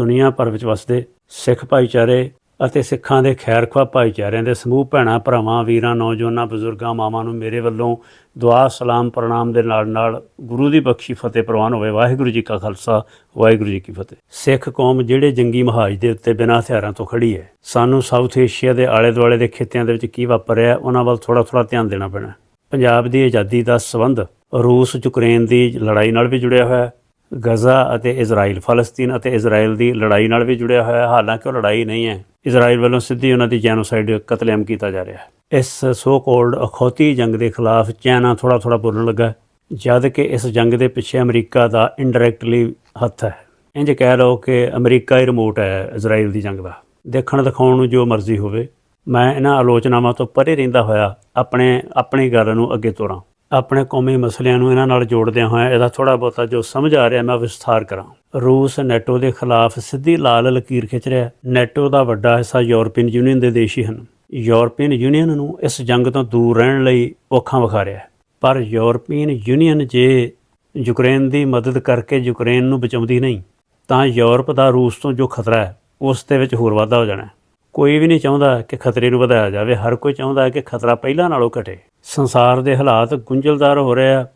ਦੁਨੀਆ ਭਰ ਵਿੱਚ ਵਸਦੇ ਸਿੱਖ ਭਾਈਚਾਰੇ ਅਤੇ ਸਿੱਖਾਂ ਦੇ ਖੈਰਖਵਾ ਭਾਈਚਾਰਿਆਂ ਦੇ ਸਮੂਹ ਭੈਣਾਂ, ਭਰਾਵਾਂ, ਵੀਰਾਂ, ਨੌਜਵਾਨਾਂ, ਬਜ਼ੁਰਗਾਂ, ਮਾਵਾਂ ਨੂੰ ਮੇਰੇ ਵੱਲੋਂ ਦੁਆ, ਸਲਾਮ, ਪ੍ਰਣਾਮ ਦੇ ਨਾਲ ਨਾਲ ਗੁਰੂ ਦੀ ਬਖਸ਼ੀ ਫਤਿਹ ਪ੍ਰਵਾਨ ਹੋਵੇ। ਵਾਹਿਗੁਰੂ ਜੀ ਕਾ ਖਾਲਸਾ, ਵਾਹਿਗੁਰੂ ਜੀ ਕੀ ਫਤਿਹ। ਸਿੱਖ ਕੌਮ ਜਿਹੜੇ ਜੰਗੀ ਮਹਾਜ ਦੇ ਉੱਤੇ ਬਿਨਾਂ ਹਥਿਆਰਾਂ ਤੋਂ ਖੜੀ ਹੈ, ਸਾਨੂੰ ਸਾਊਥ ਏਸ਼ੀਆ ਦੇ ਆਲੇ ਦੁਆਲੇ ਦੇ ਖੇਤਿਆਂ ਦੇ ਵਿੱਚ ਕੀ ਵਾਪਰ ਰਿਹਾ, ਉਹਨਾਂ ਵੱਲ ਥੋੜਾ ਥੋੜਾ ਧਿਆਨ ਦੇਣਾ ਪੈਣਾ ਪੰਜਾਬ ਦੀ ਆਜ਼ਾਦੀ ਦਾ ਸਬੰਧ ਰੂਸ ਯੂਕਰੇਨ ਦੀ ਲੜਾਈ ਨਾਲ ਵੀ ਜੁੜਿਆ ਹੋਇਆ ਹੈ ਗਜ਼ਾ ਅਤੇ ਇਜ਼ਰਾਈਲ, ਫਲਸਤੀਨ ਅਤੇ ਇਜ਼ਰਾਈਲ ਦੀ ਲੜਾਈ ਨਾਲ ਵੀ ਜੁੜਿਆ ਹੋਇਆ ਹੈ। ਹਾਲਾਂਕਿ ਉਹ ਲੜਾਈ ਨਹੀਂ ਹੈ। ਇਜ਼ਰਾਈਲ ਵੱਲੋਂ ਸਿੱਧੀ ਉਹਨਾਂ ਦੀ ਜੈਨੋਸਾਈਡ ਕਤਲੇਆਮ ਕੀਤਾ ਜਾ ਰਿਹਾ ਹੈ। ਇਸ ਸੋ ਕੋਲਡ ਅਖੌਤੀ ਜੰਗ ਦੇ ਖਿਲਾਫ ਚਾਈਨਾ ਥੋੜਾ ਥੋੜਾ ਬੋਲਣ ਲੱਗਾ ਜਦ ਕਿ ਇਸ ਜੰਗ ਦੇ ਪਿੱਛੇ ਅਮਰੀਕਾ ਦਾ ਇਨਡਾਇਰੈਕਟਲੀ ਹੱਥ ਹੈ। ਇੰਜ ਕਹਿ ਲਓ ਕਿ ਅਮਰੀਕਾ ਹੀ ਰਿਮੋਟ ਹੈ ਇਜ਼ਰਾਈਲ ਦੀ ਜੰਗ ਦਾ। ਦੇਖਣ ਦਿਖਾਉਣ ਨੂੰ ਜੋ ਮਰਜ਼ੀ ਹੋਵੇ, ਮੈਂ ਇਹਨਾਂ ਆਲੋਚਨਾਵਾਂ ਤੋਂ ਪਰੇ ਰਹਿੰਦਾ ਹੋਇਆ ਆਪਣੇ, ਆਪਣੀ ਗੱਲ ਨੂੰ ਅੱਗੇ ਤੋਰਾਂ। ਆਪਣੇ ਕੌਮੀ ਮਸਲਿਆਂ ਨੂੰ ਇਹਨਾਂ ਨਾਲ ਜੋੜਦਿਆਂ ਹੋਇਆਂ ਇਹਦਾ ਥੋੜਾ ਬਹੁਤਾ ਜੋ ਸਮਝ ਆ ਰਿਹਾ ਮੈਂ ਵਿਸਥਾਰ ਕਰਾਂ। ਰੂਸ ਨੈਟੋ ਦੇ ਖਿਲਾਫ ਸਿੱਧੀ ਲਾਲ ਲਕੀਰ ਖਿੱਚ ਰਿਹਾ ਨੈਟੋ ਦਾ ਵੱਡਾ ਹਿੱਸਾ ਯੂਰਪੀਅਨ ਯੂਨੀਅਨ ਦੇ ਦੇਸ਼ ਹੀ ਹਨ। ਯੂਰਪੀਅਨ ਯੂਨੀਅਨ ਨੂੰ ਇਸ ਜੰਗ ਤੋਂ ਦੂਰ ਰਹਿਣ ਲਈ ਔਖਾਂ ਵਿਖਾ ਰਿਹਾ ਹੈ। ਪਰ ਯੂਰਪੀਅਨ ਯੂਨੀਅਨ ਜੇ ਯੂਕਰੇਨ ਦੀ ਮਦਦ ਕਰਕੇ ਯੂਕਰੇਨ ਨੂੰ ਬਚਾਉਂਦੀ ਨਹੀਂ, ਤਾਂ ਯੂਰਪ ਦਾ ਰੂਸ ਤੋਂ ਜੋ ਖਤਰਾ ਹੈ, ਉਸ ਦੇ ਵਿੱਚ ਹੋਰ ਵਾਧਾ ਹੋ ਜਾਣਾ ਕੋਈ ਵੀ ਨਹੀਂ ਚਾਹੁੰਦਾ ਕਿ ਖਤਰੇ ਨੂੰ ਵਧਾਇਆ ਜਾਵੇ, ਹਰ ਕੋਈ ਚਾਹੁੰਦਾ ਹੈ ਕਿ ਖਤਰਾ ਪਹਿਲਾਂ ਨਾਲੋਂ ਘਟੇ। ਸੰਸਾਰ ਦੇ ਹਾਲਾਤ ਗੁੰਝਲਦਾਰ ਹੋ ਰਹੇ ਆ,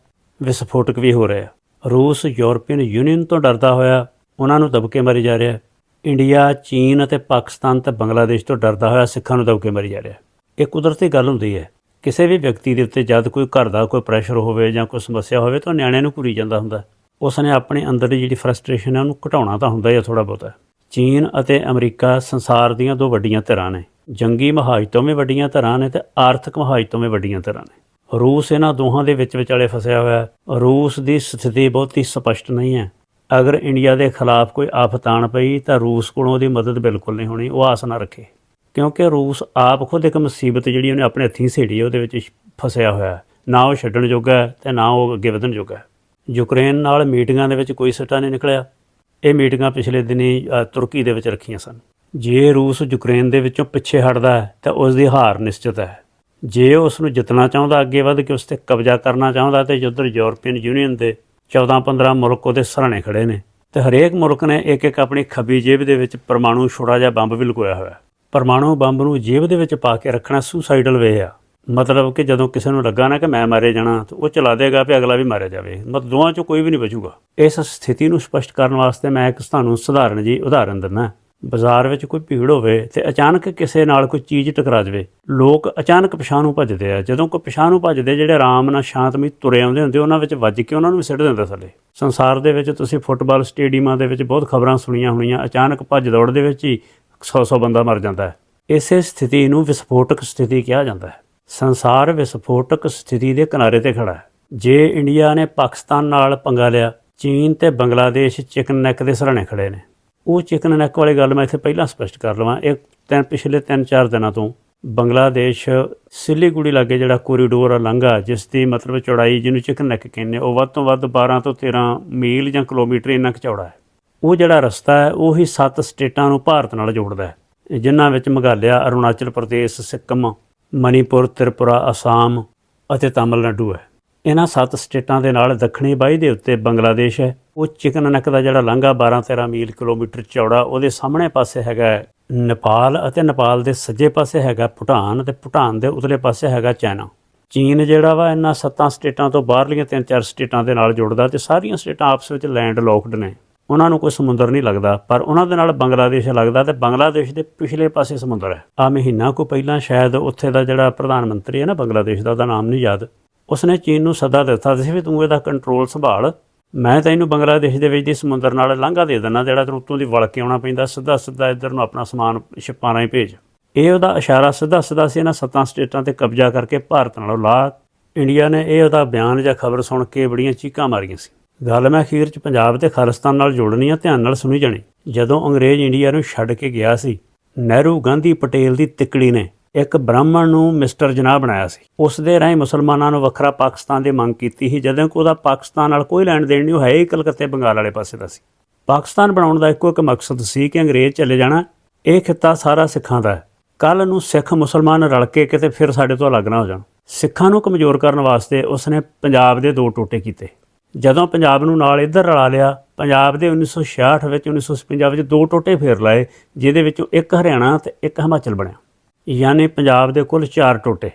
ਵਿਸਫੋਟਕ ਵੀ ਹੋ ਰਹੇ ਆ। ਰੂਸ, ਯੂਰਪੀਅਨ ਯੂਨੀਅਨ ਤੋਂ ਡਰਦਾ ਹੋਇਆ, ਉਹਨਾਂ ਨੂੰ ਦਬਕੇ ਮਾਰੀ ਜਾ ਰਿਹਾ। ਇੰਡੀਆ, ਚੀਨ ਅਤੇ ਪਾਕਿਸਤਾਨ ਤੇ ਬੰਗਲਾਦੇਸ਼ ਤੋਂ ਡਰਦਾ ਹੋਇਆ ਸਿੱਖਾਂ ਨੂੰ ਦਬਕੇ ਮਾਰੀ ਜਾ ਰਿਹਾ। ਇਹ ਕੁਦਰਤੀ ਗੱਲ ਹੁੰਦੀ ਹੈ। ਕਿਸੇ ਵੀ ਵਿਅਕਤੀ ਦੇ ਉੱਤੇ ਜਦ ਕੋਈ ਘਰ ਦਾ ਕੋਈ ਪ੍ਰੈਸ਼ਰ ਹੋਵੇ ਜਾਂ ਕੋਈ ਸਮੱਸਿਆ ਹੋਵੇ ਤਾਂ ਨਿਆਣਿਆਂ ਨੂੰ ਘੁਰੀ ਜਾਂਦਾ ਹੁੰਦਾ। ਉਸ ਨੇ ਆਪਣੇ ਅੰਦਰ ਦੀ ਜਿਹੜੀ ਫਰਸਟ੍ਰੇਸ਼ਨ ਹੈ ਉਹਨੂੰ ਘਟਾਉਣਾ ਤਾਂ ਹੁੰਦਾ ਹੀ ਹੈ ਥੋੜਾ ਬਹੁਤਾ। ਚੀਨ ਅਤੇ ਅਮਰੀਕਾ ਸੰਸਾਰ ਦੀਆਂ ਦੋ ਵੱਡੀਆਂ ਧਿਰਾਂ ਨੇ। ਜੰਗੀ ਮਹਾਜ ਤੋਂ ਵੀ ਵੱਡੀਆਂ ਧਿਰਾਂ ਨੇ ਤੇ ਆਰਥਿਕ ਮਹਾਜ ਤੋਂ ਵੀ ਵੱਡੀਆਂ ਧਿਰਾਂ ਨੇ। ਰੂਸ ਇਹਨਾਂ ਦੋਹਾਂ ਦੇ ਵਿੱਚ ਵਿਚਾਲੇ ਫਸਿਆ ਹੋਇਆ ਹੈ। ਰੂਸ ਦੀ ਸਥਿਤੀ ਬਹੁਤੀ ਸਪਸ਼ਟ ਨਹੀਂ ਹੈ। ਅਗਰ ਇੰਡੀਆ ਦੇ ਖਿਲਾਫ ਕੋਈ ਆਫਤ ਆਣ ਪਈ ਤਾਂ ਰੂਸ ਕੋਲੋਂ ਉਹਦੀ ਮਦਦ ਬਿਲਕੁਲ ਨਹੀਂ ਹੋਣੀ, ਉਹ ਆਸ ਨਾ ਰੱਖੇ। ਕਿਉਂਕਿ ਰੂਸ ਆਪ ਖੁਦ ਇੱਕ ਮੁਸੀਬਤ ਜਿਹੜੀ ਉਹਨੇ ਆਪਣੇ ਹੱਥੀਂ ਸੇੜੀ ਉਹਦੇ ਵਿੱਚ ਫਸਿਆ ਹੋਇਆ ਨਾ ਉਹ ਛੱਡਣ ਜੋਗਾ ਹੈ ਤੇ ਨਾ ਉਹ ਅੱਗੇ ਵਧਣ ਜੋਗਾ ਯੂਕਰੇਨ ਨਾਲ ਮੀਟਿੰਗਾਂ ਦੇ ਵਿੱਚ ਕੋਈ ਸੱਟਾ ਨਹੀਂ ਨਿਕਲਿਆ। ਇਹ ਮੀਟਿੰਗਾਂ ਪਿਛਲੇ ਦਿਨੀ ਅ, ਤੁਰਕੀ ਦੇ ਵਿੱਚ ਰੱਖੀਆਂ ਸਨ। ਜੇ ਰੂਸ ਯੂਕਰੇਨ ਦੇ ਵਿੱਚੋਂ ਪਿੱਛੇ ਹਟਦਾ ਹੈ ਤਾਂ ਉਸ ਦੀ ਹਾਰ ਨਿਸ਼ਚਿਤ ਹੈ। ਜੇ ਉਹ ਉਸ ਨੂੰ ਜਿੱਤਣਾ ਚਾਹੁੰਦਾ ਅੱਗੇ ਵੱਧ ਕੇ ਉਸ ਤੇ ਕਬਜ਼ਾ ਕਰਨਾ ਚਾਹੁੰਦਾ ਤੇ ਜਿੱਧਰ ਯੂਰਪੀਅਨ ਯੂਨੀਅਨ ਦੇ 14-15 ਮੁਲਕ ਉਹਦੇ ਸਰਾਣੇ ਖੜੇ ਨੇ। ਤੇ ਹਰੇਕ ਮੁਲਕ ਨੇ ਇੱਕ ਇੱਕ ਆਪਣੀ ਖੱਬੀ ਜੇਬ ਦੇ ਵਿੱਚ ਪਰਮਾਣੂ ਛੋੜਾ ਜਿਹਾ ਬੰਬ ਵੀ ਲੁਕੋਇਆ ਹੋਇਆ ਹੈ। ਪਰਮਾਣੂ ਬੰਬ ਨੂੰ ਜੇਬ ਦੇ ਵਿੱਚ ਪਾ ਕੇ ਰੱਖਣਾ ਸੁਸਾਈਡਲ ਵੇ ਆ। ਮਤਲਬ ਕਿ ਜਦੋਂ ਕਿਸੇ ਨੂੰ ਲੱਗਾ ਨਾ ਕਿ ਮੈਂ ਮਾਰੇ ਜਾਣਾ, ਤਾਂ ਉਹ ਚਲਾ ਦੇਗਾ ਵੀ ਅਗਲਾ ਵੀ ਮਾਰਿਆ ਜਾਵੇ। ਮਤਲਬ ਦੋਵਾਂ ਚੋਂ ਕੋਈ ਵੀ ਨਹੀਂ ਬਚੂਗਾ। ਇਸ ਸਥਿਤੀ ਨੂੰ ਸਪਸ਼ਟ ਕਰਨ ਵਾਸਤੇ ਮੈਂ ਇੱਕ ਤੁਹਾਨੂੰ ਸਧਾਰਨ ਜੀ ਉਦਾਹਰਨ ਦਿੰਦਾ। ਬਾਜ਼ਾਰ ਵਿੱਚ ਕੋਈ ਭੀੜ ਹੋਵੇ ਤੇ ਅਚਾਨਕ ਕਿਸੇ ਨਾਲ ਕੋਈ ਚੀਜ਼ ਟਕਰਾ ਜਾਵੇ, ਲੋਕ ਅਚਾਨਕ ਪਿਛਾਂਹ ਨੂੰ ਭੱਜਦੇ ਆ। ਜਦੋਂ ਕੋਈ ਪਛਾਣ ਨੂੰ ਭੱਜਦੇ, ਜਿਹੜੇ ਆਰਾਮ ਨਾਲ ਸ਼ਾਂਤਮਈ ਤੁਰੇ ਆਉਂਦੇ ਹੁੰਦੇ, ਉਹਨਾਂ ਵਿੱਚ ਵੱਜ ਕੇ ਉਹਨਾਂ ਨੂੰ ਵੀ ਸਿੱਟ ਦਿੰਦਾ ਥੱਲੇ ਸੰਸਾਰ ਦੇ ਵਿੱਚ ਤੁਸੀਂ ਫੁੱਟਬਾਲ ਸਟੇਡੀਅਮਾਂ ਦੇ ਵਿੱਚ ਬਹੁਤ ਖਬਰਾਂ ਸੁਣੀਆਂ ਹੋਣੀਆਂ, ਅਚਾਨਕ ਭੱਜ ਦੌੜ ਦੇ ਵਿੱਚ ਹੀ 100-100 ਬੰਦਾ ਮਰ ਜਾਂਦਾ ਹੈ। ਇਸੇ ਸਥਿਤੀ ਨੂੰ ਵਿਸਫੋਟਕ ਸਥਿਤੀ ਕਿਹਾ ਜਾਂਦਾ ਹੈ। ਸੰਸਾਰ ਵਿਸਫੋਟਕ ਸਥਿਤੀ ਦੇ ਕਿਨਾਰੇ ਤੇ ਖੜਾ ਹੈ। ਜੇ ਇੰਡੀਆ ਨੇ ਪਾਕਿਸਤਾਨ ਨਾਲ ਪੰਗਾ ਲਿਆ, ਚੀਨ ਤੇ ਬੰਗਲਾਦੇਸ਼ ਚਿਕਨ ਨੈਕ ਦੇ ਸਰਾਣੇ ਖੜੇ ਨੇ। ਉਹ ਚਿਕਨ ਨੈਕ ਵਾਲੀ ਗੱਲ ਮੈਂ ਇੱਥੇ ਪਹਿਲਾਂ ਸਪਸ਼ਟ ਕਰ ਲਵਾਂ। ਇਹ ਤਿੰਨ ਪਿਛਲੇ 3-4 ਦਿਨਾਂ ਤੋਂ ਬੰਗਲਾਦੇਸ਼ ਸਿਲੀਗੁੜੀ ਲਾਗੇ ਜਿਹੜਾ ਕੋਰੀਡੋਰ ਆ, ਲੰਘਾ, ਜਿਸ ਦੀ ਮਤਲਬ ਚੌੜਾਈ ਜਿਹਨੂੰ ਚਿਕਨ ਨੈਕ ਕਹਿੰਦੇ ਉਹ ਵੱਧ ਤੋਂ ਵੱਧ 12 ਤੋਂ 13 ਮੀਲ ਜਾਂ ਕਿਲੋਮੀਟਰ ਇੰਨਾ ਕੁ ਚੌੜਾ ਹੈ। ਉਹ ਜਿਹੜਾ ਰਸਤਾ ਹੈ, ਉਹ ਹੀ ਸੱਤ ਸਟੇਟਾਂ ਨੂੰ ਭਾਰਤ ਨਾਲ ਜੋੜਦਾ ਹੈ, ਜਿਨ੍ਹਾਂ ਵਿੱਚ ਮੇਘਾਲਿਆ, ਅਰੁਣਾਚਲ ਪ੍ਰਦੇਸ਼, ਸਿੱਕਮ ਮਣੀਪੁਰ, ਤ੍ਰਿਪੁਰਾ, ਅਸਾਮ ਅਤੇ ਤਾਮਿਲਨਾਡੂ ਹੈ। ਇਹਨਾਂ ਸੱਤ ਸਟੇਟਾਂ ਦੇ ਨਾਲ ਦੱਖਣੀ ਬਾਈ ਦੇ ਉੱਤੇ ਬੰਗਲਾਦੇਸ਼ ਹੈ। ਉਹ ਚਿਕਨ ਨੈਕ ਦਾ ਜਿਹੜਾ ਲਾਂਘਾ 12-13 ਮੀਲ ਕਿਲੋਮੀਟਰ ਚੌੜਾ, ਉਹਦੇ ਸਾਹਮਣੇ ਪਾਸੇ ਹੈਗਾ ਨੇਪਾਲ ਅਤੇ ਨੇਪਾਲ ਦੇ ਸੱਜੇ ਪਾਸੇ ਹੈਗਾ ਭੂਟਾਨ ਤੇ ਭੂਟਾਨ ਦੇ ਉਤਲੇ ਪਾਸੇ ਹੈਗਾ ਚਾਈਨਾ। ਚੀਨ ਜਿਹੜਾ ਵਾ ਇਹਨਾਂ ਸੱਤਾਂ ਸਟੇਟਾਂ ਤੋਂ ਬਾਹਰਲੀਆਂ ਤਿੰਨ ਚਾਰ ਸਟੇਟਾਂ ਦੇ ਨਾਲ ਜੁੜਦਾ ਤੇ ਸਾਰੀਆਂ ਸਟੇਟਾਂ ਆਪਸ ਵਿੱਚ ਲੈਂਡ ਲੋਕਡ ਨੇ। ਉਹਨਾਂ ਨੂੰ ਕੋਈ ਸਮੁੰਦਰ ਨਹੀਂ ਲੱਗਦਾ, ਪਰ ਉਹਨਾਂ ਦੇ ਨਾਲ ਬੰਗਲਾਦੇਸ਼ ਲੱਗਦਾ ਤੇ ਬੰਗਲਾਦੇਸ਼ ਦੇ ਪਿਛਲੇ ਪਾਸੇ ਸਮੁੰਦਰ ਹੈ। ਆ ਮਹੀਨਾ ਕੋ ਪਹਿਲਾਂ ਸ਼ਾਇਦ ਉੱਥੇ ਦਾ ਜਿਹੜਾ ਪ੍ਰਧਾਨ ਮੰਤਰੀ ਹੈ ਨਾ ਬੰਗਲਾਦੇਸ਼ ਦਾ, ਉਹਦਾ ਨਾਮ ਨਹੀਂ ਯਾਦ। ਉਸਨੇ ਚੀਨ ਨੂੰ ਸੱਦਾ ਦਿੱਤਾ ਸੀ ਵੀ ਤੂੰ ਇਹਦਾ ਕੰਟਰੋਲ ਸੰਭਾਲ। ਮੈਂ ਤੈਨੂੰ ਬੰਗਲਾਦੇਸ਼ ਦੇ ਵਿੱਚ ਦੀ ਸਮੁੰਦਰ ਨਾਲ ਲਾਂਘਾ ਦੇ ਦਿੰਦਾ, ਜਿਹੜਾ ਤੈਨੂੰ ਉੱਤੋਂ ਦੀ ਵਲ ਕੇ ਆਉਣਾ ਪੈਂਦਾ ਸਿੱਧਾ ਸਿੱਧਾ ਇੱਧਰ ਨੂੰ ਆਪਣਾ ਸਮਾਨ ਛਿਪਾਂ ਰਾਹੀਂ ਭੇਜ। ਇਹ ਉਹਦਾ ਇਸ਼ਾਰਾ ਸਿੱਧਾ ਸਿੱਧਾ ਸੀ, ਇਹਨਾਂ ਸੱਤਾਂ ਸਟੇਟਾਂ ਤੇ ਕਬਜ਼ਾ ਕਰਕੇ ਭਾਰਤ ਨਾਲੋਂ ਲਾ। ਇੰਡੀਆ ਨੇ ਇਹ ਉਹਦਾ ਬਿਆਨ ਜਾਂ ਖਬਰ ਸੁਣ ਕੇ ਬੜੀਆਂ ਚੀਕਾਂ ਮਾਰੀਆਂ ਸੀ। ਗੱਲ ਮੈਂ ਅਖੀਰ ਚ ਪੰਜਾਬ ਤੇ ਖਾਲਿਸਤਾਨ ਨਾਲ ਜੋੜਨੀ ਆ, ਧਿਆਨ ਨਾਲ ਸੁਣੀ ਜਾਣੀ। ਜਦੋਂ ਅੰਗਰੇਜ਼ ਇੰਡੀਆ ਨੂੰ ਛੱਡ ਕੇ ਗਿਆ ਸੀ, ਨਹਿਰੂ ਗਾਂਧੀ ਪਟੇਲ ਦੀ ਤਿੱਕੜੀ ਨੇ ਇੱਕ ਬ੍ਰਾਹਮਣ ਨੂੰ ਮਿਸਟਰ ਜਨਾਹ ਬਣਾਇਆ ਸੀ। ਉਸ ਦੇ ਰਾਹੀਂ ਮੁਸਲਮਾਨਾਂ ਨੂੰ ਵੱਖਰਾ ਪਾਕਿਸਤਾਨ ਦੀ ਮੰਗ ਕੀਤੀ ਸੀ, ਜਦੋਂ ਕਿ ਉਹਦਾ ਪਾਕਿਸਤਾਨ ਨਾਲ ਕੋਈ ਲੈਣ ਦੇਣ ਨਹੀਂ, ਉਹ ਹੈ ਹੀ ਕਲਕੱਤੇ, ਬੰਗਾਲ ਵਾਲੇ ਪਾਸੇ ਦਾ ਸੀ। ਪਾਕਿਸਤਾਨ ਬਣਾਉਣ ਦਾ ਇੱਕੋ ਇੱਕ ਮਕਸਦ ਸੀ ਕਿ ਅੰਗਰੇਜ਼ ਚਲੇ ਜਾਣਾ। ਇਹ ਖਿੱਤਾ ਸਾਰਾ ਸਿੱਖਾਂ ਦਾ ਹੈ। ਕੱਲ ਨੂੰ ਸਿੱਖ ਮੁਸਲਮਾਨ ਰਲ ਕੇ ਕਿਤੇ ਫਿਰ ਸਾਡੇ ਤੋਂ ਅਲੱਗ ਨਾ ਹੋ ਜਾਣ। ਸਿੱਖਾਂ ਨੂੰ ਕਮਜ਼ੋਰ ਕਰਨ ਵਾਸਤੇ ਉਸਨੇ ਪੰਜਾਬ ਦੇ ਦੋ ਟੋਟੇ ਕੀਤੇ। ਜਦੋਂ ਪੰਜਾਬ ਨੂੰ ਨਾਲ ਇੱਧਰ ਰਲਾ ਲਿਆ, ਪੰਜਾਬ ਦੇ 1966 ਵਿੱਚ 1957 ਵਿੱਚ ਦੋ ਟੋਟੇ ਫੇਰ ਲਾਏ, ਜਿਹਦੇ ਵਿੱਚੋਂ ਇੱਕ ਹਰਿਆਣਾ ਤੇ ਇੱਕ ਹਿਮਾਚਲ ਬਣਿਆ। ਯਾਨੀ ਪੰਜਾਬ ਦੇ ਕੁੱਲ 4 ਟੋਟੇ।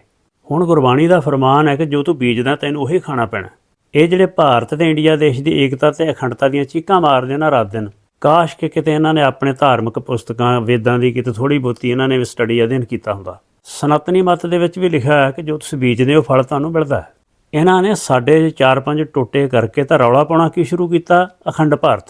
ਹੁਣ ਗੁਰਬਾਣੀ ਦਾ ਫਰਮਾਨ ਹੈ ਕਿ ਜੋ ਤੂੰ ਬੀਜਦਾ, ਤੈਨੂੰ ਉਹੀ ਖਾਣਾ ਪੈਣਾ। ਇਹ ਜਿਹੜੇ ਭਾਰਤ ਤੇ ਇੰਡੀਆ ਦੇਸ਼ ਦੀ ਏਕਤਾ ਤੇ ਅਖੰਡਤਾ ਦੀਆਂ ਚੀਕਾਂ ਮਾਰਦੇ ਨਾ ਰਾਤ ਦਿਨ ਕਾਸ਼ ਕਿ ਕਿਤੇ ਇਹਨਾਂ ਨੇ ਆਪਣੇ ਧਾਰਮਿਕ ਪੁਸਤਕਾਂ, ਵੇਦਾਂ ਦੀ ਕਿਤੇ ਥੋੜੀ ਬਹੁਤੀ ਇਹਨਾਂ ਨੇ ਵੀ ਸਟੱਡੀ ਅਧਿਐਨ ਕੀਤਾ ਹੁੰਦਾ। ਸਨਾਤਨੀ ਮਤ ਦੇ ਵਿੱਚ ਵੀ ਲਿਖਿਆ ਹੈ ਕਿ ਜੋ ਤੁਸੀਂ ਬੀਜਦੇ ਹੋ, ਫਲ ਤੁਹਾਨੂੰ ਮਿਲਦਾ ਹੈ। ਇਹਨਾਂ ਨੇ ਸਾਡੇ ਚਾਰ ਪੰਜ ਟੋਟੇ ਕਰਕੇ ਤਾਂ ਰੌਲਾ ਪਾਉਣਾ ਕੀ ਸ਼ੁਰੂ ਕੀਤਾ? ਅਖੰਡ ਭਾਰਤ।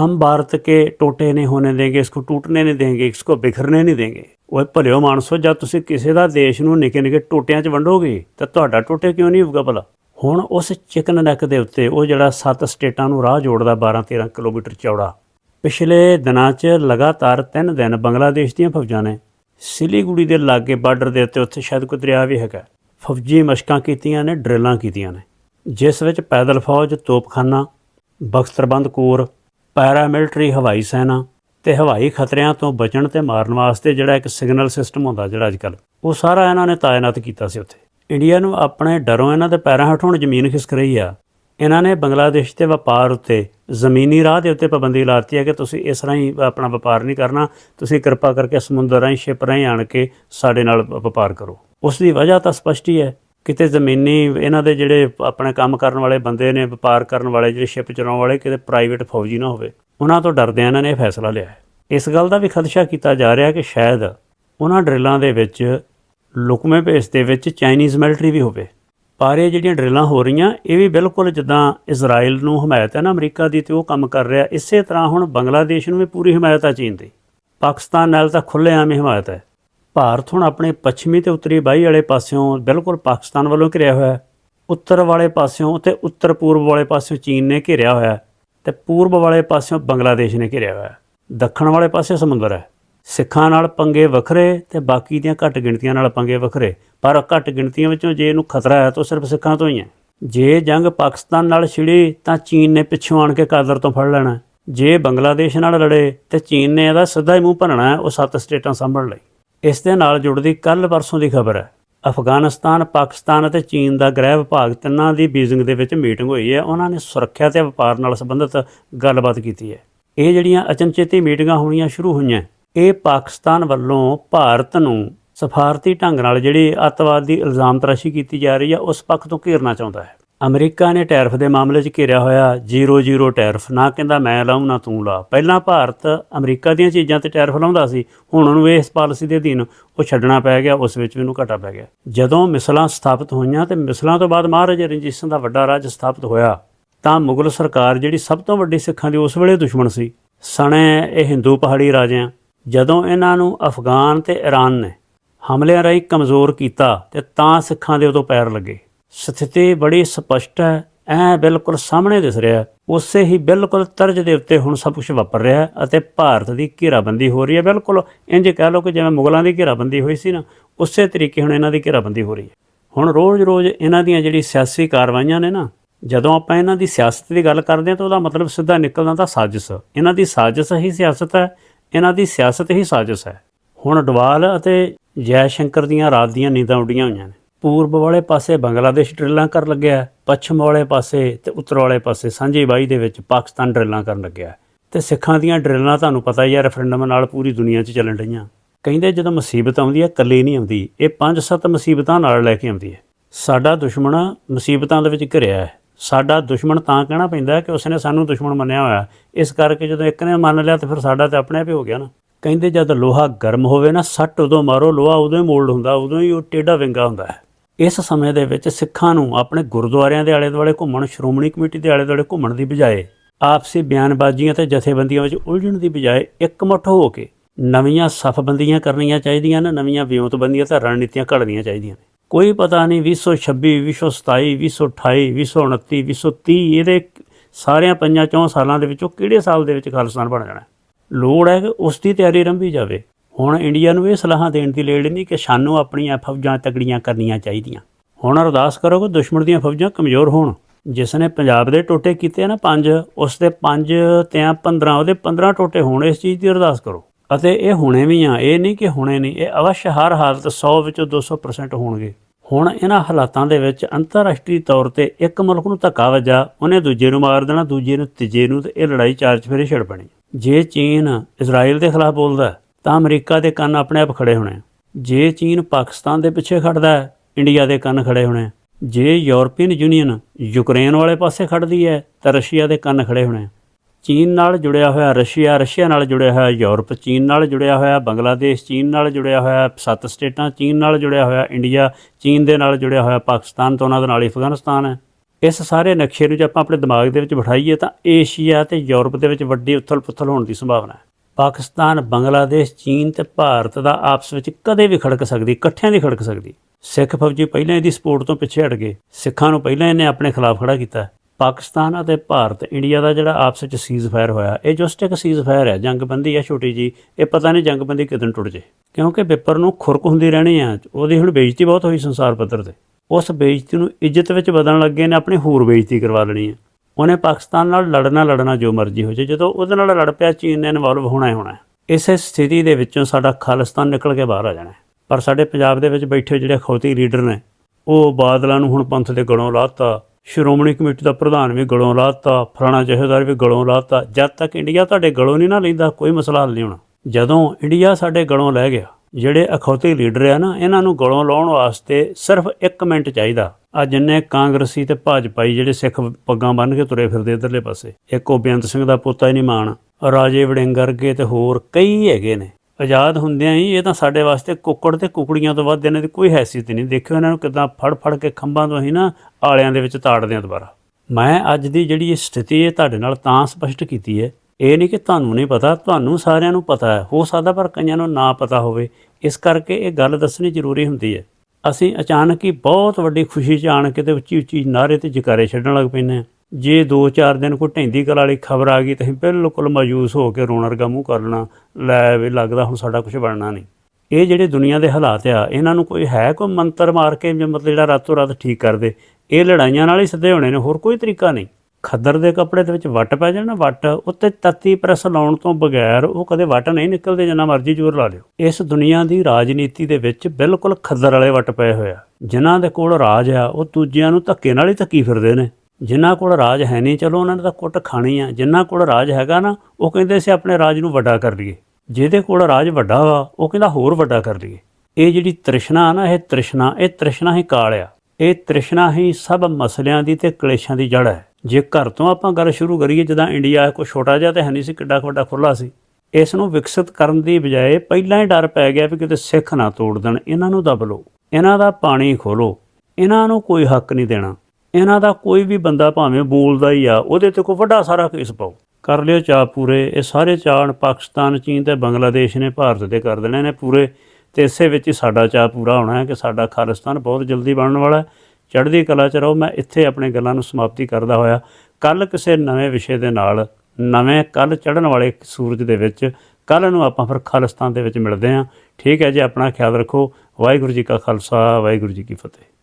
ਹਮ ਭਾਰਤ ਕੇ ਟੋਟੇ ਨਹੀਂ ਹੋਣੇ ਦੇਂਗੇ ਇਸ ਨੂੰ ਟੁੱਟਨੇ ਨਹੀਂ ਦੇਗੇ ਇਸ ਨੂੰ ਬਿਖਰਨੇ ਨਹੀਂ ਦੇਗੇ। ਉਹ ਭਲਿਓ ਮਾਨਸੋ, ਜਦ ਤੁਸੀਂ ਕਿਸੇ ਦਾ ਦੇਸ਼ ਨੂੰ ਨਿੱਕੇ ਨਿੱਕੇ ਟੋਟਿਆਂ 'ਚ ਵੰਡੋਗੇ, ਤਾਂ ਤੁਹਾਡਾ ਟੋਟੇ ਕਿਉਂ ਨਹੀਂ ਹੋਊਗਾ ਭਲਾ? ਹੁਣ ਉਸ ਚਿਕਨ ਨੈਕ ਦੇ ਉੱਤੇ ਉਹ ਜਿਹੜਾ ਸੱਤ ਸਟੇਟਾਂ ਨੂੰ ਰਾਹ ਜੋੜਦਾ 12 13 ਕਿਲੋਮੀਟਰ ਚੌੜਾ। ਪਿਛਲੇ ਦਿਨਾਂ 'ਚ ਲਗਾਤਾਰ 3 ਦਿਨ ਬੰਗਲਾਦੇਸ਼ ਦੀਆਂ ਫੌਜਾਂ ਨੇ। ਸਿਲੀਗੁੜੀ ਦੇ ਲਾਗੇ ਬਾਰਡਰ ਦੇ ਉੱਤੇ ਉੱਥੇ ਸ਼ਾਇਦ ਕੋਈ ਦਰਿਆ ਵੀ ਹੈਗਾ। ਫੌਜੀ ਮਸ਼ਕਾਂ ਕੀਤੀਆਂ ਨੇ, ਡਰਿਲਾਂ ਕੀਤੀਆਂ ਨੇ। ਜਿਸ ਵਿੱਚ ਪੈਦਲ ਫੌਜ, ਤੋਪਖਾਨਾ, ਬਖਤਰਬੰਦ ਕੋਰ ਪੈਰਾ ਮਿਲਟਰੀ ਹਵਾਈ ਸੈਨਾ ਤੇ ਹਵਾਈ ਖਤਰਿਆਂ ਤੋਂ ਬਚਣ ਤੇ ਮਾਰਨ ਵਾਸਤੇ ਜਿਹੜਾ ਇੱਕ ਸਿਗਨਲ ਸਿਸਟਮ ਹੁੰਦਾ ਜਿਹੜਾ ਅੱਜਕੱਲ ਉਹ ਸਾਰਾ ਇਹਨਾਂ ਨੇ ਤਾਇਨਾਤ ਕੀਤਾ ਸੀ ਉੱਥੇ। ਇੰਡੀਆ ਨੂੰ ਆਪਣੇ ਡਰੋਂ ਇਹਨਾਂ ਦੇ ਪੈਰਾਂ ਹੇਠ ਜ਼ਮੀਨ ਖਿਸਕ ਰਹੀ ਆ। ਇਹਨਾਂ ਨੇ ਬੰਗਲਾਦੇਸ਼ ਤੇ ਵਪਾਰ ਉੱਤੇ ਜ਼ਮੀਨੀ ਰਾਹ ਦੇ ਉੱਤੇ ਪਾਬੰਦੀ ਲਾਤੀ ਹੈ ਕਿ ਤੁਸੀਂ ਇਸ ਰਾਹੀਂ ਆਪਣਾ ਵਪਾਰ ਨਹੀਂ ਕਰਨਾ, ਤੁਸੀਂ ਕਿਰਪਾ ਕਰਕੇ ਸਮੁੰਦਰ ਰਾਹੀਂ, ਸ਼ਿਪ ਰਾਹੀਂ ਆਣ ਕੇ ਸਾਡੇ ਨਾਲ ਵਪਾਰ ਕਰੋ। ਉਸ ਦੀ ਵਜ੍ਹਾ ਤਾਂ ਸਪਸ਼ਟ ਹੀ ਹੈ। ਕਿਤੇ ਜ਼ਮੀਨੀ, ਇਹਨਾਂ ਦੇ ਜਿਹੜੇ ਆਪਣੇ ਕੰਮ ਕਰਨ ਵਾਲੇ ਬੰਦੇ ਨੇ, ਵਪਾਰ ਕਰਨ ਵਾਲੇ, ਜਿਹੜੇ ਸ਼ਿਪ ਚਲਾਉਣ ਵਾਲੇ, ਕਿਤੇ ਪ੍ਰਾਈਵੇਟ ਫੌਜੀ ਨਾ ਹੋਵੇ। ਉਹਨਾਂ ਤੋਂ ਡਰਦਿਆਂ ਇਹਨਾਂ ਨੇ ਇਹ ਫੈਸਲਾ ਲਿਆ ਹੈ। ਇਸ ਗੱਲ ਦਾ ਵੀ ਖਦਸ਼ਾ ਕੀਤਾ ਜਾ ਰਿਹਾ ਕਿ ਸ਼ਾਇਦ ਉਹਨਾਂ ਡਰਿਲਾਂ ਦੇ ਵਿੱਚ ਲੁਕਮੇ ਭੇਸ ਦੇ ਵਿੱਚ ਚਾਈਨੀਜ਼ ਮਿਲਟਰੀ ਵੀ ਹੋਵੇ। ਪਰ ਇਹ ਜਿਹੜੀਆਂ ਡਰਿਲਾਂ ਹੋ ਰਹੀਆਂ, ਇਹ ਵੀ ਬਿਲਕੁਲ ਜਿੱਦਾਂ ਇਜ਼ਰਾਈਲ ਨੂੰ ਹਮਾਇਤ ਹੈ ਨਾ, ਅਮਰੀਕਾ ਦੀ ਤੇ ਉਹ ਕੰਮ ਕਰ ਰਿਹਾ। ਇਸੇ ਤਰ੍ਹਾਂ ਹੁਣ ਬੰਗਲਾਦੇਸ਼ ਨੂੰ ਵੀ ਪੂਰੀ ਹਮਾਇਤ ਹੈ ਚੀਨ ਦੀ। ਪਾਕਿਸਤਾਨ ਨਾਲ ਤਾਂ ਖੁੱਲ੍ਹੇਆਮ ਹੀ ਹਮਾਇਤ ਹੈ। ਭਾਰਤ ਹੁਣ ਆਪਣੇ ਪੱਛਮੀ ਤੇ ਉੱਤਰੀ ਬਾਈ ਵਾਲੇ ਪਾਸਿਓਂ ਬਿਲਕੁਲ ਪਾਕਿਸਤਾਨ ਵੱਲੋਂ ਘਿਰਿਆ ਹੋਇਆ ਹੈ। ਉੱਤਰ ਵਾਲੇ ਪਾਸਿਓਂ ਤੇ ਉੱਤਰ ਪੂਰਬ ਵਾਲੇ ਪਾਸਿਓਂ ਚੀਨ ਨੇ ਘਿਰਿਆ ਹੋਇਆ ਹੈ ਤੇ ਪੂਰਬ ਵਾਲੇ ਪਾਸਿਓਂ ਬੰਗਲਾਦੇਸ਼ ਨੇ ਘਿਰਿਆ ਹੋਇਆ ਹੈ। ਦੱਖਣ ਵਾਲੇ ਪਾਸੇ ਸਮੁੰਦਰ ਹੈ। ਸਿੱਖਾਂ ਨਾਲ ਪੰਗੇ ਵੱਖਰੇ ਤੇ ਬਾਕੀ ਦੀਆਂ ਘੱਟ ਗਿਣਤੀਆਂ ਨਾਲ ਪੰਗੇ ਵੱਖਰੇ। ਪਰ ਘੱਟ ਗਿਣਤੀਆਂ ਵਿੱਚੋਂ ਜੇ ਇਹਨੂੰ ਖਤਰਾ ਹੈ ਤਾਂ ਉਹ ਸਿਰਫ ਸਿੱਖਾਂ ਤੋਂ ਹੀ ਹੈ। ਜੇ ਜੰਗ ਪਾਕਿਸਤਾਨ ਨਾਲ ਛਿੜੀ ਤਾਂ ਚੀਨ ਨੇ ਪਿੱਛੋਂ ਆਣ ਕੇ ਕਾਦਰ ਤੋਂ ਫੜ ਲੈਣਾ ਜੇ ਬੰਗਲਾਦੇਸ਼ ਨਾਲ ਲੜੇ ਤੇ ਚੀਨ ਨੇ ਇਹਦਾ ਸਿੱਧਾ ਹੀ ਮੂੰਹ ਭਰਨਾ ਉਹ ਸੱਤ ਸਟੇਟਾਂ ਸੰਭਲ ਲਈ। ਇਸ ਦੇ ਨਾਲ ਜੁੜਦੀ ਕੱਲ ਪਰਸੋਂ ਦੀ ਖਬਰ ਹੈ। ਅਫਗਾਨਿਸਤਾਨ, ਪਾਕਿਸਤਾਨ ਅਤੇ ਚੀਨ ਦਾ ਗ੍ਰਹਿ ਵਿਭਾਗ ਤਿੰਨਾਂ ਦੀ ਬੀਜ਼ਿੰਗ ਦੇ ਵਿੱਚ ਮੀਟਿੰਗ ਹੋਈ ਹੈ। ਉਹਨਾਂ ਨੇ ਸੁਰੱਖਿਆ ਤੇ ਵਪਾਰ ਨਾਲ ਸੰਬੰਧਿਤ ਗੱਲਬਾਤ ਕੀਤੀ ਹੈ। ਇਹ ਜਿਹੜੀਆਂ ਅਚਨਚੇਤੀ ਮੀਟਿੰਗਾਂ ਹੋਣੀਆਂ ਸ਼ੁਰੂ ਹੋਈਆਂ, ਇਹ ਪਾਕਿਸਤਾਨ ਵੱਲੋਂ ਭਾਰਤ ਨੂੰ ਸਫਾਰਤੀ ਢੰਗ ਨਾਲ ਜਿਹੜੀ ਅੱਤਵਾਦ ਦੀ ਇਲਜ਼ਾਮ ਤਰਾਸ਼ੀ ਕੀਤੀ ਜਾ ਰਹੀ ਹੈ, ਉਸ ਪੱਖ ਤੋਂ ਘੇਰਨਾ ਚਾਹੁੰਦਾ ਹੈ। ਅਮਰੀਕਾ ਨੇ ਟੈਰਫ ਦੇ ਮਾਮਲੇ 'ਚ ਘੇਰਿਆ ਹੋਇਆ 00 ਟੈਰਫ। ਨਾ ਕਹਿੰਦਾ ਮੈਂ ਲਾਉਂ ਨਾ ਤੂੰ ਲਾ। ਪਹਿਲਾਂ ਭਾਰਤ ਅਮਰੀਕਾ ਦੀਆਂ ਚੀਜ਼ਾਂ ਤੇ ਟੈਰਫ ਲਾਉਂਦਾ ਸੀ, ਹੁਣ ਉਹਨੂੰ ਇਸ ਪਾਲਿਸੀ ਦੇ ਅਧੀਨ ਉਹ ਛੱਡਣਾ ਪੈ ਗਿਆ, ਉਸ ਵਿੱਚ ਵੀ ਉਹਨੂੰ ਘਾਟਾ ਪੈ ਗਿਆ। ਜਦੋਂ ਮਿਸਲਾਂ ਸਥਾਪਿਤ ਹੋਈਆਂ ਤੇ ਮਿਸਲਾਂ ਤੋਂ ਬਾਅਦ ਮਹਾਰਾਜਾ ਰਣਜੀਤ ਸਿੰਘ ਦਾ ਵੱਡਾ ਰਾਜ ਸਥਾਪਿਤ ਹੋਇਆ, ਤਾਂ ਮੁਗਲ ਸਰਕਾਰ ਜਿਹੜੀ ਸਭ ਤੋਂ ਵੱਡੀ ਸਿੱਖਾਂ ਦੀ ਉਸ ਵੇਲੇ ਦੁਸ਼ਮਣ ਸੀ, ਸਣੇ ਇਹ ਹਿੰਦੂ ਪਹਾੜੀ ਰਾਜਿਆਂ। ਜਦੋਂ ਇਹਨਾਂ ਨੂੰ ਅਫਗਾਨ ਤੇ ਈਰਾਨ ਨੇ ਹਮਲਿਆਂ ਰਾਹੀਂ ਕਮਜ਼ੋਰ ਕੀਤਾ ਤੇ ਤਾਂ ਸਿੱਖਾਂ ਦੇ ਉਦੋਂ ਪੈਰ ਲੱਗੇ। ਸਥਿਤੀ ਬੜੀ ਸਪਸ਼ਟ ਹੈ, ਐ ਬਿਲਕੁਲ ਸਾਹਮਣੇ ਦਿਸ ਰਿਹਾ ਉਸੇ ਹੀ ਬਿਲਕੁਲ ਤਰਜ ਦੇ ਉੱਤੇ ਹੁਣ ਸਭ ਕੁਝ ਵਾਪਰ ਰਿਹਾ ਹੈ ਅਤੇ ਭਾਰਤ ਦੀ ਘੇਰਾਬੰਦੀ ਹੋ ਰਹੀ ਹੈ। ਬਿਲਕੁਲ ਇੰਜ ਕਹਿ ਲਓ ਕਿ ਜਿਵੇਂ ਮੁਗਲਾਂ ਦੀ ਘੇਰਾਬੰਦੀ ਹੋਈ ਸੀ ਨਾ, ਉਸੇ ਤਰੀਕੇ ਹੁਣ ਇਹਨਾਂ ਦੀ ਘੇਰਾਬੰਦੀ ਹੋ ਰਹੀ ਹੈ। ਹੁਣ ਰੋਜ਼-ਰੋਜ਼ ਇਹਨਾਂ ਦੀਆਂ ਜਿਹੜੀ ਸਿਆਸੀ ਕਾਰਵਾਈਆਂ ਨੇ ਨਾ, ਜਦੋਂ ਆਪਾਂ ਇਹਨਾਂ ਦੀ ਸਿਆਸਤ ਦੀ ਗੱਲ ਕਰਦੇ ਹਾਂ ਤਾਂ ਉਹਦਾ ਮਤਲਬ ਸਿੱਧਾ ਨਿਕਲਦਾ ਤਾਂ ਸਾਜ਼ਿਸ਼ ਇਹਨਾਂ ਦੀ ਸਾਜ਼ਿਸ਼ ਹੀ ਸਿਆਸਤ ਹੈ, ਇਹਨਾਂ ਦੀ ਸਿਆਸਤ ਹੀ ਸਾਜ਼ਿਸ਼ ਹੈ। ਹੁਣ ਡਵਾਲ ਅਤੇ ਜੈ ਸ਼ੰਕਰ ਦੀਆਂ ਰਾਤ ਦੀਆਂ ਨੀਂਦਾਂ ਉੱਡੀਆਂ ਹੋਈਆਂ ਨੇ। ਪੂਰਬ ਵਾਲੇ ਪਾਸੇ ਬੰਗਲਾਦੇਸ਼ ਡਰਿੱਲਾਂ ਕਰਨ ਲੱਗਿਆ ਪੱਛਮ ਵਾਲੇ ਪਾਸੇ ਤੇ ਉੱਤਰ ਵਾਲੇ ਪਾਸੇ ਸਾਂਝੀ ਬਾਈ ਦੇ ਵਿੱਚ ਪਾਕਿਸਤਾਨ ਡਰਿੱਲਾਂ ਕਰਨ ਲੱਗਿਆ ਹੈ। ਤੇ ਸਿੱਖਾਂ ਦੀਆਂ ਡਰਿੱਲਾਂ ਤੁਹਾਨੂੰ ਪਤਾ ਹੀ ਹੈ, ਰੈਫਰੈਂਡਮ ਨਾਲ ਪੂਰੀ ਦੁਨੀਆ 'ਚ ਚੱਲਣ ਰਹੀਆਂ। ਕਹਿੰਦੇ ਜਦੋਂ ਮੁਸੀਬਤ ਆਉਂਦੀ ਹੈ, ਇਕੱਲੇ ਨਹੀਂ ਆਉਂਦੀ, ਇਹ ਪੰਜ ਸੱਤ ਮੁਸੀਬਤਾਂ ਨਾਲ ਲੈ ਕੇ ਆਉਂਦੀ ਹੈ। ਸਾਡਾ ਦੁਸ਼ਮਣ ਮੁਸੀਬਤਾਂ ਦੇ ਵਿੱਚ ਘਿਰਿਆ ਹੈ। ਸਾਡਾ ਦੁਸ਼ਮਣ ਤਾਂ ਕਹਿਣਾ ਪੈਂਦਾ ਹੈ ਕਿ ਉਸਨੇ ਸਾਨੂੰ ਦੁਸ਼ਮਣ ਮੰਨਿਆ ਹੋਇਆ ਇਸ ਕਰਕੇ ਜਦੋਂ ਇੱਕ ਨੇ ਮੰਨ ਲਿਆ ਤਾਂ ਫਿਰ ਸਾਡਾ ਤੇ ਆਪਣੇ ਆਪ ਹੀ ਹੋ ਗਿਆ ਨਾ। ਕਹਿੰਦੇ ਜਦ ਲੋਹਾ ਗਰਮ ਹੋਵੇ ਨਾ, ਸੱਟ ਉਦੋਂ ਮਾਰੋ, ਲੋਹਾ ਉਦੋਂ ਹੀ ਮੋਲਡ ਹੁੰਦਾ, ਉਦੋਂ ਹੀ ਉਹ ਟੇਢਾ ਵਿੰਗਾ ਹੁੰਦਾ ਹੈ। ਇਸ ਸਮੇਂ ਦੇ ਵਿੱਚ ਸਿੱਖਾਂ ਨੂੰ ਆਪਣੇ ਗੁਰਦੁਆਰਿਆਂ ਦੇ ਆਲੇ ਦੁਆਲੇ ਘੁੰਮਣ, ਸ਼੍ਰੋਮਣੀ ਕਮੇਟੀ ਦੇ ਆਲੇ ਦੁਆਲੇ ਘੁੰਮਣ ਦੀ ਬਜਾਏ ਆਪਸੀ ਬਿਆਨਬਾਜ਼ੀਆਂ ਤੇ ਜਥੇਬੰਦੀਆਂ ਵਿੱਚ ਉਲਝਣ ਦੀ ਬਜਾਏ ਇਕਮੁੱਠ ਹੋ ਕੇ ਨਵੀਆਂ ਸਫਬੰਦੀਆਂ ਕਰਨੀਆਂ ਚਾਹੀਦੀਆਂ ਨੇ ਨਵੀਆਂ ਵਿਉਂਤਬੰਦੀਆਂ ਤੇ ਰਣਨੀਤੀਆਂ ਘੜਨੀਆਂ ਚਾਹੀਦੀਆਂ ਨੇ। ਕੋਈ ਪਤਾ ਨਹੀਂ 2026 2027 2028 2029 2030 ਇਹਦੇ ਸਾਰਿਆਂ ਪੰਜਾਂ ਚੌਂ ਸਾਲਾਂ ਦੇ ਵਿੱਚੋਂ ਕਿਹੜੇ ਸਾਲ ਦੇ ਵਿੱਚ ਖਾਲਿਸਤਾਨ ਬਣ ਜਾਣਾ? ਲੋੜ ਹੈ ਕਿ ਉਸ ਦੀ ਤਿਆਰੀ ਰੰਭੀ ਜਾਵੇ। ਹੁਣ ਇੰਡੀਆ ਨੂੰ ਇਹ ਸਲਾਹਾਂ ਦੇਣ ਦੀ ਲੋੜ ਨਹੀਂ ਕਿ ਸਾਨੂੰ ਆਪਣੀਆਂ ਫੌਜਾਂ ਤਗੜੀਆਂ ਕਰਨੀਆਂ ਚਾਹੀਦੀਆਂ। ਹੁਣ ਅਰਦਾਸ ਕਰੋ ਕਿ ਦੁਸ਼ਮਣ ਦੀਆਂ ਫੌਜਾਂ ਕਮਜ਼ੋਰ ਹੋਣ। ਜਿਸ ਨੇ ਪੰਜਾਬ ਦੇ ਟੋਟੇ ਕੀਤੇ ਆ ਨਾ ਪੰਜ, ਉਸ ਦੇ ਪੰਜ ਤੇ ਆ 15 ਉਹਦੇ 15 ਟੋਟੇ ਹੋਣ, ਇਸ ਚੀਜ਼ ਦੀ ਅਰਦਾਸ ਕਰੋ। ਅਤੇ ਇਹ ਹੁਣੇ ਵੀ ਆ, ਇਹ ਨਹੀਂ ਕਿ ਹੁਣੇ ਨਹੀਂ, ਇਹ ਅਵਸ਼ ਹਰ ਹਾਲਤ 100 ਵਿੱਚੋਂ 200% ਹੋਣਗੇ। ਹੁਣ ਇਹਨਾਂ ਹਾਲਾਤਾਂ ਦੇ ਵਿੱਚ ਅੰਤਰਰਾਸ਼ਟਰੀ ਤੌਰ ਤੇ ਇੱਕ ਮੁਲਕ ਨੂੰ ਧੱਕਾ ਵੱਜਾ, ਉਹਨੇ ਦੂਜੇ ਨੂੰ ਮਾਰ ਦੇਣਾ, ਦੂਜੇ ਨੂੰ, ਤੀਜੇ ਨੂੰ, ਤੇ ਇਹ ਲੜਾਈ ਚਾਰ ਚਫੇਰੇ ਛਿੜ ਪੈਣੀ। ਜੇ ਚੀਨ ਇਜ਼ਰਾਈਲ ਦੇ ਖਿਲਾਫ ਬੋਲਦਾ ਤਾਂ ਅਮਰੀਕਾ ਦੇ ਕੰਨ ਆਪਣੇ ਆਪ ਖੜੇ ਹੋਣੇ। ਜੇ ਚੀਨ ਪਾਕਿਸਤਾਨ ਦੇ ਪਿੱਛੇ ਖੜਦਾ ਹੈ, ਇੰਡੀਆ ਦੇ ਕੰਨ ਖੜੇ ਹੋਣੇ। ਜੇ ਯੂਰਪੀਅਨ ਯੂਨੀਅਨ ਯੂਕਰੇਨ ਵਾਲੇ ਪਾਸੇ ਖੜਦੀ ਹੈ, ਤਾਂ ਰਸ਼ੀਆ ਦੇ ਕੰਨ ਖੜੇ ਹੋਣੇ। ਚੀਨ ਨਾਲ ਜੁੜਿਆ ਹੋਇਆ ਰਸ਼ੀਆ ਰਸ਼ੀਆ ਨਾਲ ਜੁੜਿਆ ਹੋਇਆ ਯੂਰਪ, ਚੀਨ ਨਾਲ ਜੁੜਿਆ ਹੋਇਆ ਬੰਗਲਾਦੇਸ਼, ਚੀਨ ਨਾਲ ਜੁੜਿਆ ਹੋਇਆ ਸੱਤ ਸਟੇਟਾਂ, ਚੀਨ ਨਾਲ ਜੁੜਿਆ ਹੋਇਆ ਇੰਡੀਆ, ਚੀਨ ਦੇ ਨਾਲ ਜੁੜਿਆ ਹੋਇਆ ਪਾਕਿਸਤਾਨ ਤੋਂ ਉਹਨਾਂ ਦੇ ਨਾਲ ਅਫਗਾਨਿਸਤਾਨ ਹੈ। ਇਸ ਸਾਰੇ ਨਕਸ਼ੇ ਨੂੰ ਜੇ ਆਪਾਂ ਆਪਣੇ ਦਿਮਾਗ ਦੇ ਵਿੱਚ ਬਿਠਾਈਏ ਤਾਂ ਏਸ਼ੀਆ ਤੇ ਯੂਰਪ ਦੇ ਵਿੱਚ ਵੱਡੀ ਉਥਲ-ਪੁਥਲ ਹੋਣ ਦੀ ਸੰਭਾਵਨਾ ਹੈ। ਪਾਕਿਸਤਾਨ, ਬੰਗਲਾਦੇਸ਼, ਚੀਨ ਤੇ ਭਾਰਤ ਦਾ ਆਪਸ ਵਿੱਚ ਕਦੇ ਵੀ ਖੜਕ ਸਕਦੀ, ਇਕੱਠਿਆਂ ਦੀ ਖੜਕ ਸਕਦੀ। ਸਿੱਖ ਫੌਜੀ ਪਹਿਲਾਂ ਇਹਦੀ ਸਪੋਰਟ ਤੋਂ ਪਿੱਛੇ ਹਟ ਗਏ। ਸਿੱਖਾਂ ਨੂੰ ਪਹਿਲਾਂ ਇਹਨੇ ਆਪਣੇ ਖਿਲਾਫ ਖੜਾ ਕੀਤਾ। ਪਾਕਿਸਤਾਨ ਅਤੇ ਭਾਰਤ, ਇੰਡੀਆ ਦਾ ਜਿਹੜਾ ਆਪਸ ਵਿੱਚ ਸੀਜ਼ ਫਾਇਰ ਹੋਇਆ, ਇਹ ਜਸਟ ਇੱਕ ਸੀਜ਼ ਫਾਇਰ ਹੈ, ਜੰਗਬੰਦੀ ਹੈ ਛੋਟੀ ਜੀ ਇਹ ਪਤਾ ਨਹੀਂ ਜੰਗਬੰਦੀ ਕਿਦਨ ਟੁੱਟ ਜੇ। ਕਿਉਂਕਿ ਵਿਪਰ ਨੂੰ ਖੁਰਕ ਹੁੰਦੀ ਰਹਿਣੀ ਆ, ਉਹਦੀ ਹੁਣ ਬੇਇੱਜ਼ਤੀ ਬਹੁਤ ਹੋਈ ਸੰਸਾਰ ਪੱਧਰ ਤੇ। ਉਸ ਬੇਇੱਜ਼ਤੀ ਨੂੰ ਇੱਜ਼ਤ ਵਿੱਚ ਬਦਲਣ ਲੱਗੇ ਨੇ ਆਪਣੀ ਹੋਰ ਬੇਇੱਜ਼ਤੀ ਕਰਵਾ ਲੈਣੀ ਹੈ। ਉਹਨੇ ਪਾਕਿਸਤਾਨ ਨਾਲ ਲੜਨਾ ਲੜਨਾ ਜੋ ਮਰਜ਼ੀ ਹੋ ਜੇ ਜਦੋਂ ਉਹਦੇ ਨਾਲ ਲੜ ਪਿਆ, ਚੀਨ ਨੇ ਇਨਵੋਲਵ ਹੋਣਾ ਹੀ ਹੋਣਾ। ਇਸੇ ਸਥਿਤੀ ਦੇ ਵਿੱਚੋਂ ਸਾਡਾ ਖਾਲਿਸਤਾਨ ਨਿਕਲ ਕੇ ਬਾਹਰ ਆ ਜਾਣਾ। ਪਰ ਸਾਡੇ ਪੰਜਾਬ ਦੇ ਵਿੱਚ ਬੈਠੇ ਜਿਹੜੇ ਖੌਤੀ ਲੀਡਰ ਨੇ, ਉਹ ਬਾਦਲਾਂ ਨੂੰ ਹੁਣ ਪੰਥ ਦੇ ਗਲੋਂ ਲਾਤਾ, ਸ਼੍ਰੋਮਣੀ ਕਮੇਟੀ ਦਾ ਪ੍ਰਧਾਨ ਵੀ ਗਲੋਂ ਲਾਤਾ, ਫਲਾਣਾ ਜਥੇਦਾਰ ਵੀ ਗਲੋਂ ਲਾਤਾ। ਜਦ ਤੱਕ ਇੰਡੀਆ ਤੁਹਾਡੇ ਗਲੋਂ ਨਹੀਂ ਨਾ ਲੈਂਦਾ, ਕੋਈ ਮਸਲਾ ਹੱਲ ਨਹੀਂ ਹੋਣਾ। ਜਦੋਂ ਇੰਡੀਆ ਸਾਡੇ ਗਲੋਂ ਲੈ ਗਿਆ ਜਿਹੜੇ ਅਖੌਤੀ ਲੀਡਰ ਆ ਨਾ, ਇਹਨਾਂ ਨੂੰ ਗਲੋਂ ਲਾਉਣ ਵਾਸਤੇ ਸਿਰਫ 1 ਮਿੰਟ ਚਾਹੀਦਾ। ਆ ਜਿੰਨੇ ਕਾਂਗਰਸੀ ਤੇ ਭਾਜਪਾਈ ਜਿਹੜੇ ਸਿੱਖ ਪੱਗਾਂ ਬੰਨ੍ਹ ਕੇ ਤੁਰੇ ਫਿਰਦੇ ਇਧਰਲੇ ਪਾਸੇ, ਇੱਕ ਉਹ ਬੇਅੰਤ ਸਿੰਘ ਦਾ ਪੋਤਾ ਹੀ ਨਹੀਂ ਮਾਣ, ਰਾਜੇ ਵੜਿੰਗ ਵਰਗੇ ਤੇ ਹੋਰ ਕਈ ਹੈਗੇ ਨੇ। ਆਜ਼ਾਦ ਹੁੰਦਿਆਂ ਹੀ ਇਹ ਤਾਂ ਸਾਡੇ ਵਾਸਤੇ ਕੁੱਕੜ ਤੇ ਕੁਕੜੀਆਂ ਤੋਂ ਵੱਧ ਇਹਨਾਂ ਦੀ ਕੋਈ ਹੈਸੀਅਤ ਨਹੀਂ। ਦੇਖਿਓ ਇਹਨਾਂ ਨੂੰ ਕਿਦਾਂ ਫੜ ਫੜ ਕੇ ਖੰਭਾਂ ਤੋਂ ਹੀ ਨਾ ਆਲਿਆਂ ਦੇ ਵਿੱਚ ਤਾੜਦੇ ਆ ਦੁਬਾਰਾ। ਮੈਂ ਅੱਜ ਦੀ ਜਿਹੜੀ ਇਹ ਸਥਿਤੀ ਹੈ ਤੁਹਾਡੇ ਨਾਲ ਤਾਂ ਸਪਸ਼ਟ ਕੀਤੀ ਹੈ ਇਹ ਨਹੀਂ ਕਿ ਤੁਹਾਨੂੰ ਨਹੀਂ ਪਤਾ, ਤੁਹਾਨੂੰ ਸਾਰਿਆਂ ਨੂੰ ਪਤਾ ਹੈ। ਹੋ ਸਕਦਾ ਪਰ ਕਈਆਂ ਨੂੰ ਨਾ ਪਤਾ ਹੋਵੇ। ਇਸ ਕਰਕੇ ਇਹ ਗੱਲ ਦੱਸਣੀ ਜ਼ਰੂਰੀ ਹੁੰਦੀ ਹੈ। ਅਸੀਂ ਅਚਾਨਕ ਹੀ ਬਹੁਤ ਵੱਡੀ ਖੁਸ਼ੀ ਚ ਆਣ ਕੇ ਤੇ ਉੱਚੀ ਉੱਚੀ ਨਾਰੇ ਤੇ ਜਕਾਰੇ ਛੱਡਣ ਲੱਗ ਪੈਂਦੇ ਹਾਂ। ਜੇ 2-4 ਦਿਨ ਕੋਈ ਢੈਂਦੀ ਕਲ ਵਾਲੀ ਖਬਰ ਆ ਗਈ ਤਾਂ ਅਸੀਂ ਬਿਲਕੁਲ ਮਾਯੂਸ ਹੋ ਕੇ ਰੋਣ ਵਰਗਾ ਮੂੰਹ ਕਰ ਲੈਣਾ। ਲੈ ਵੀ ਲੱਗਦਾ ਹੁਣ ਸਾਡਾ ਕੁਝ ਬਣਨਾ ਨਹੀਂ। ਇਹ ਜਿਹੜੇ ਦੁਨੀਆ ਦੇ ਹਾਲਾਤ ਆ, ਇਹਨਾਂ ਨੂੰ ਕੋਈ ਹੈ ਕੋਈ ਮੰਤਰ ਮਾਰ ਕੇ ਮਤਲਬ ਜਿਹੜਾ ਰਾਤੋਂ ਰਾਤ ਠੀਕ ਕਰ ਦੇ ਇਹ ਲੜਾਈਆਂ ਨਾਲ ਹੀ ਸਿੱਧੇ ਹੋਣੇ ਨੇ, ਹੋਰ ਕੋਈ ਤਰੀਕਾ ਨਹੀਂ। ਖੱਦਰ ਦੇ ਕੱਪੜੇ ਦੇ ਵਿੱਚ ਵੱਟ ਪੈ ਜਾਣਾ ਵੱਟ, ਉੱਤੇ ਤੱਤੀ ਪ੍ਰੈਸ ਲਾਉਣ ਤੋਂ ਬਗੈਰ ਉਹ ਕਦੇ ਵੱਟ ਨਹੀਂ ਨਿਕਲਦੇ, ਜਿੰਨਾ ਮਰਜ਼ੀ ਜ਼ੋਰ ਲਾ ਲਿਓ। ਇਸ ਦੁਨੀਆ ਦੀ ਰਾਜਨੀਤੀ ਦੇ ਵਿੱਚ ਬਿਲਕੁਲ ਖੱਦਰ ਵਾਲੇ ਵੱਟ ਪਏ ਹੋਏ ਆ। ਜਿਨ੍ਹਾਂ ਦੇ ਕੋਲ ਰਾਜ ਆ, ਉਹ ਦੂਜਿਆਂ ਨੂੰ ਧੱਕੇ ਨਾਲ ਹੀ ਧੱਕੀ ਫਿਰਦੇ ਨੇ। ਜਿਨ੍ਹਾਂ ਕੋਲ ਰਾਜ ਹੈ ਨਹੀਂ, ਚਲੋ ਉਹਨਾਂ ਨੇ ਤਾਂ ਕੁੱਟ ਖਾਣੀ ਆ। ਜਿਨ੍ਹਾਂ ਕੋਲ ਰਾਜ ਹੈਗਾ ਨਾ, ਉਹ ਕਹਿੰਦੇ ਸੀ ਆਪਣੇ ਰਾਜ ਨੂੰ ਵੱਡਾ ਕਰ ਲਈਏ। ਜਿਹਦੇ ਕੋਲ ਰਾਜ ਵੱਡਾ ਵਾ, ਉਹ ਕਹਿੰਦਾ ਹੋਰ ਵੱਡਾ ਕਰ ਲਈਏ। ਇਹ ਜਿਹੜੀ ਤ੍ਰਿਸ਼ਨਾ ਆ ਨਾ, ਇਹ ਤ੍ਰਿਸ਼ਨਾ ਇਹ ਤ੍ਰਿਸ਼ਨਾ ਹੀ ਕਾਲ ਆ। ਇਹ ਤ੍ਰਿਸ਼ਨਾ ਹੀ ਸਭ ਮਸਲਿਆਂ ਦੀ ਤੇ ਕਲੇਸ਼ਾਂ ਦੀ ਜੜ ਹੈ। ਜੇ ਘਰ ਤੋਂ ਆਪਾਂ ਗੱਲ ਸ਼ੁਰੂ ਕਰੀਏ, ਜਦਾਂ ਇੰਡੀਆ ਕੋਈ ਛੋਟਾ ਜਿਹਾ ਤਾਂ ਹੈ ਨਹੀਂ ਸੀ, ਕਿੱਡਾ ਕੁ ਵੱਡਾ ਖੁੱਲਾ ਸੀ, ਇਸ ਨੂੰ ਵਿਕਸਿਤ ਕਰਨ ਦੀ ਬਜਾਏ ਪਹਿਲਾਂ ਹੀ ਡਰ ਪੈ ਗਿਆ ਵੀ ਕਿਤੇ ਸਿੱਖ ਨਾ ਤੋੜ ਦੇਣ, ਇਹਨਾਂ ਨੂੰ ਦਬ ਲਓ, ਇਹਨਾਂ ਦਾ ਪਾਣੀ ਖੋਲੋ ਇਹਨਾਂ ਨੂੰ ਕੋਈ ਹੱਕ ਨਹੀਂ ਦੇਣਾ, ਇਹਨਾਂ ਦਾ ਕੋਈ ਵੀ ਬੰਦਾ ਭਾਵੇਂ ਬੋਲਦਾ ਹੀ ਆ, ਉਹਦੇ ਤੇ ਕੋਈ ਵੱਡਾ ਸਾਰਾ ਕੇਸ ਪਾਓ। ਕਰ ਲਿਓ ਚਾਅ ਪੂਰੇ, ਇਹ ਸਾਰੇ ਚਾਅ ਪਾਕਿਸਤਾਨ, ਚੀਨ ਤੇ ਬੰਗਲਾਦੇਸ਼ ਨੇ ਭਾਰਤ ਦੇ ਕਰ ਦੇਣੇ ਨੇ ਪੂਰੇ, ਤੇ ਇਸੇ ਵਿੱਚ ਹੀ ਸਾਡਾ ਚਾਅ ਪੂਰਾ ਹੋਣਾ ਹੈ ਕਿ ਸਾਡਾ ਖਾਲਿਸਤਾਨ ਬਹੁਤ ਜਲਦੀ ਬਣਨ ਵਾਲਾ ਹੈ। ਚੜ੍ਹਦੀ ਕਲਾ ਚ ਰਹੋ, ਮੈਂ ਇੱਥੇ ਆਪਣੇ ਗੱਲਾਂ ਨੂੰ ਸਮਾਪਤੀ ਕਰਦਾ ਹੋਇਆ। ਕੱਲ ਕਿਸੇ ਨਵੇਂ ਵਿਸ਼ੇ ਦੇ ਨਾਲ, ਨਵੇਂ ਕੱਲ ਚੜ੍ਹਨ ਵਾਲੇ ਸੂਰਜ ਦੇ ਵਿੱਚ ਕੱਲ ਨੂੰ ਆਪਾਂ ਫਿਰ ਖਾਲਿਸਤਾਨ ਦੇ ਵਿੱਚ ਮਿਲਦੇ ਹਾਂ। ਠੀਕ ਹੈ ਜੀ, ਆਪਣਾ ਖਿਆਲ ਰੱਖੋ। ਵਾਹਿਗੁਰੂ ਜੀ ਕਾ ਖਾਲਸਾ, ਵਾਹਿਗੁਰੂ ਜੀ ਕੀ ਫਤਿਹ।